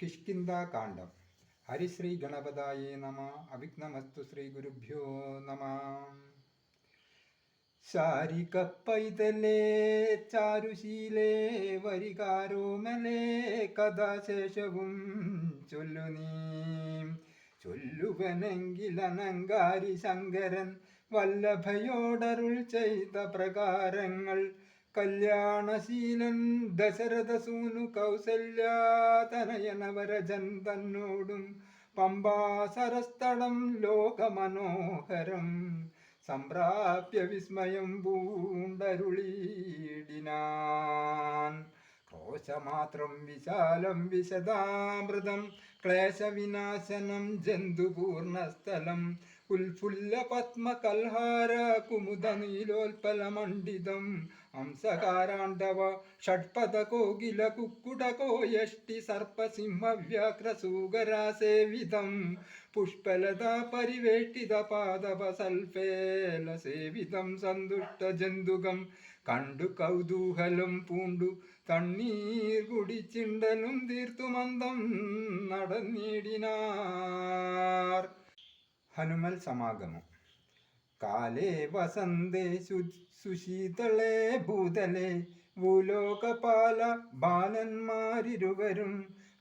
കിഷ്കിന്താകാന്ഡം ഹരിശ്രീ ഗണപതായേ നമ അവിഘ്നമസ്തു ശ്രീ ഗുരുഭ്യോ നമ ശാരിക പൈതലേ ചാരുശീലേ വരികാരോമലേ കഥാശേഷവും ചൊല്ലു നീ ചൊല്ലുവനെങ്കിൽ അനങ്കാരി ശങ്കരൻ വല്ലഭയോടരുൾ ചെയ്ത പ്രകാരങ്ങൾ കല്യാണശീലൻ ദശരഥസൂനു കൗസല്യാതനയനവരജൻ തന്നോടും പമ്പാസരസ്ഥലം ലോകമനോഹരം സംപ്രാപ്യ വിസ്മയം പൂണ്ടരുളീടിനാൻ. ക്രോശമാത്രം വിശാലം വിശദാമൃതം ക്ലേശവിനാശനം ജന്തുപൂർണസ്ഥലം ഉൽഫുല്ല പത്മകൽഹാര കുമുദ നീലോൽപലമണ്ഡിതം ഹംസകാരാണ്ടവ ഷഡ്പദ കോകില കുക്കുടകോ യഷ്ടി സർപ്പസിംഹ വ്യാഘ്രസൂകരാസേവിതം പുഷ്പലത പരിവേഷ്ടിത പാദപ സൽഫേല സേവിതം സന്തുഷ്ട ജന്തുകം കണ്ടു കൗതൂഹലം പൂണ്ടു തണ്ണീർ കുടിച്ചിണ്ടലും തീർത്തു മന്ദം നടന്നിടിനാർ. ഹനുമൽ സമാഗമം. കാലേ വസന്തേ സുശീതളേ ഭൂതലേ ഭൂലോകപാല ബാലന്മാരിരുവരും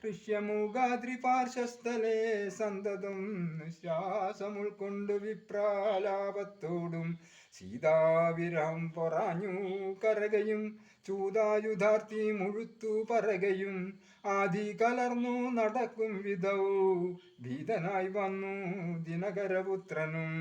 ഋഷ്യമൂകാദ്രി പാർശ്വസ്ഥലേ സന്തതം ശ്വാസം വിപ്രാലാപത്തോടും സീതാവിരഹം പൊറാഞ്ഞു കരകയും ചൂതായുധാർത്തി മുഴുത്തു പറകയും ആദി കലർന്നു നടക്കും വിധൗ ഭീതനായി വന്നു ദിനകരപുത്രനും.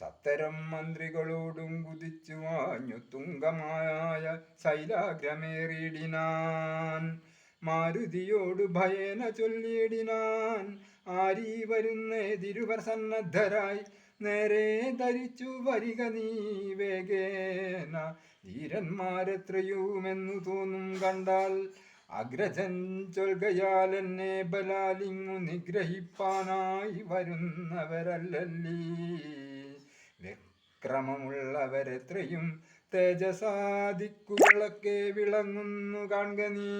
സത്തരം മന്ത്രികളോടും കുതിച്ചു വാഞ്ഞു തുങ്കമായ ശൈലാഗ്രമേറിയിടിനാൻ. മാരുതിയോട് ഭയേന ചൊല്ലിയിടിനാൻ. ആരീ വരുന്നേ സന്നദ്ധരായി. നേരെ ധരിച്ചു വരിക നീ വേഗേന. ധീരന്മാരെത്രയുമെന്നു തോന്നും കണ്ടാൽ അഗ്രജൻ ചൊൽകയാൽ എന്നെ ബലാലിങ്ങു നിഗ്രഹിപ്പാനായി വരുന്നവരല്ലല്ലീ. വിക്രമമുള്ളവരെത്രയും തേജസാദിക്കുകളൊക്കെ വിളങ്ങുന്നു കാണുക നീ.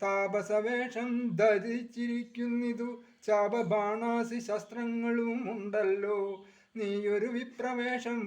താപസവേഷം ധരിച്ചിരിക്കുന്നിതു ചാപബാണാസി ശസ്ത്രങ്ങളും ഉണ്ടല്ലോ. നീയൊരു വിപ്രവേഷം